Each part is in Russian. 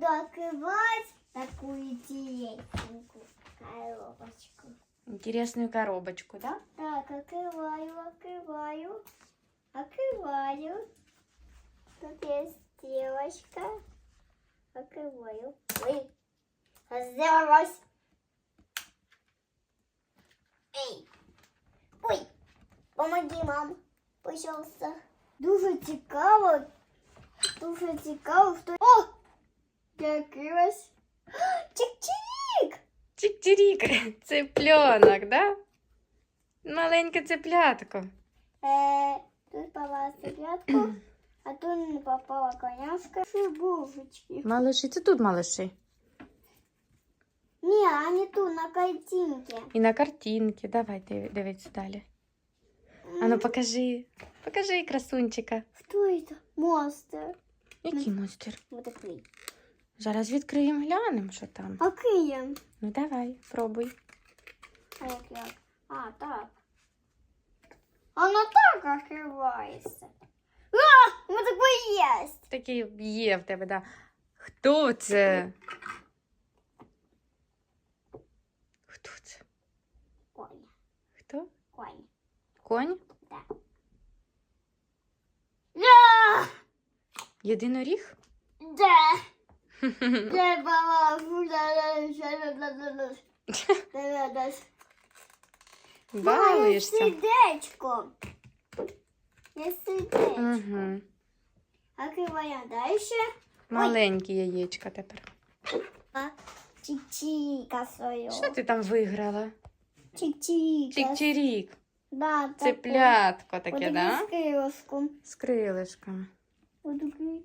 буду открывать такую интересненькую коробочку. Интересную коробочку, да? Так, открываю, открываю, открываю. Тут есть стрелочка. Открываю. Ой, взорвалась. Эй, ой, помоги, мам, пожалуйста. Дуже цікаво, дуже цікаво, що... О, закрилась. Чик-чик! Чик-чирік, цыпленок, да? Маленьке цыплятко. Э, тут попала цыплятку, а тут не попала коняшка. Фигурочки. Малыші, це тут малыші. Не, они тут на картинке. І на картинки. Давай див- дивіться далі. Ану, покажи. Покажи красунчика. Что это? Монстр. Який монстр? Вот такой. Зараз відкриємо, глянемо, що там. Кием? Ну давай, пробуй. А як як? А, так. Оно так открывается. А, вот такой есть. Такий є в тебе, да. Хто це? Хто це? Конь, Хто? конь. Конь? Да. Да, Єдиноріг? да. Да, мама, да, да, да, да, да, да. Балуєшся? Сердечко. Я сердечко. Угу. Открываем дальше. Маленькі яєчка тепер. А, Чик-чика свою. Що ти там виграла? Чик-чика. Чик-чирік. Да, такой. Цеплятко Вот таке, такую да? крылышку. З крилишками. Вот такую.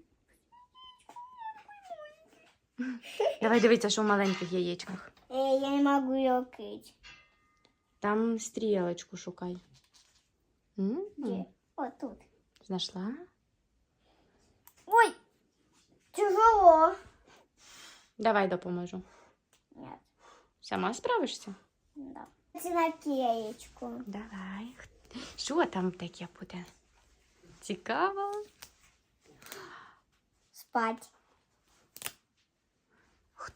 Давай дивитися, що в маленьких яєчках. Э, я не могу ее открыть. Там стрілочку шукай. М? Где? Вот тут. Знайшла? Ой, тяжело. Давай допоможу. Нет, Сама справишся? да. Это наклеечку. Давай. Що там таке буде? Цікаво. Спать.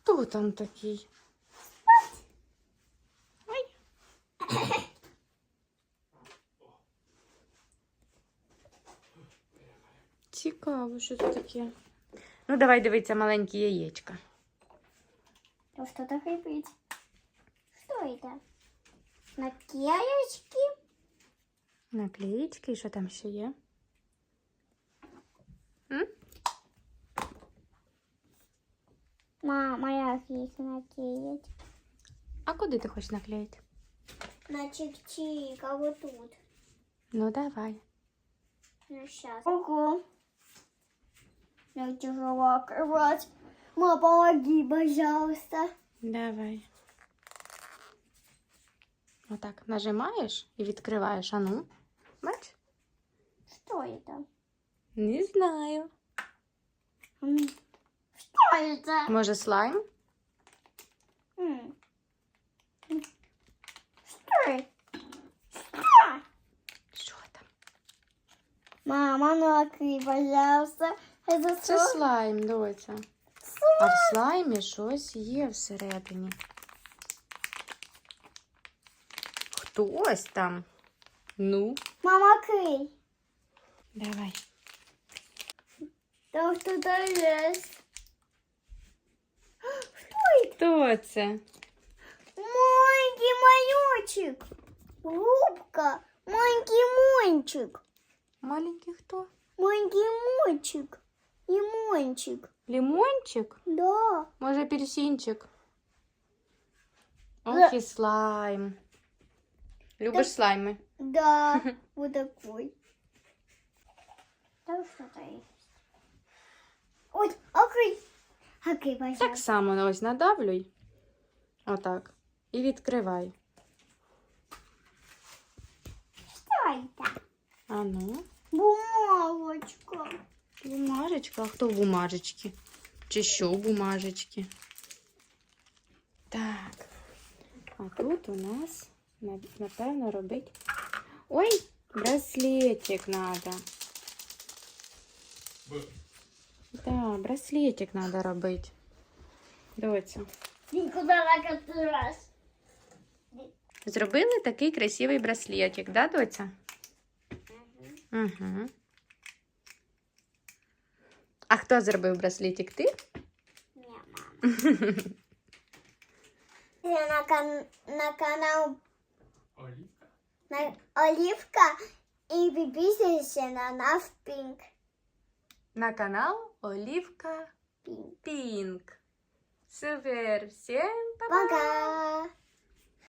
Хто там такий? Ой. Цікаво, що це таке. Ну, давай дивитися маленькі яєчка. Ну что такое быть? Что это? Наклеечки? Наклеїчки, і що там ще є? Мама, як їх наклеить? А куди ти хочеш наклеїти? На чик-чик, а вот тут. Ну, давай. Ну, сейчас. Ого. Мне тяжело открывать. Мама, помоги, пожалуйста. Давай. Отак нажимаєш і відкриваєш. А ну, бач? Что это? Не знаю. М, Что это? Може, слайм? М. М. Что это? Что? Що там? Мама, ну открой, пожалуйста. Это Це что? слайм, доця. А в слаймі щось є всередині. Хтось там. Ну, Мама, открой. давай. Там что-то есть. Хто це? Маленький малючик. Губка. Маленький мончик. Маленький хто? Маленький мончик. Лимончик. Лимончик? Да. Може, апельсинчик? Ох і слайм. Любиш слайми? Да. Вот такой. Там что-то есть. Ой. Открой, Так пожалуйста. само ось надавлюй. Отак. І відкривай. Что это? А ну. Бумажечка. Бумажечка. А хто в бумажечки? Чи що в бумажечки? Так. А тут у нас, на- напевно, робить. Ой, браслетик надо. Да, браслетик надо робити. Доця. Никуда на который раз. Зробили такий красивий браслетик, да, доця? Угу. А хто зробив браслетик? Ти? Не, мама. Я на, кан на канал Оливка. на Оливка и підписуйся на наш Пінк. На канал Олівка Пінк. Пінк. Супер! Всім па-па! Пока!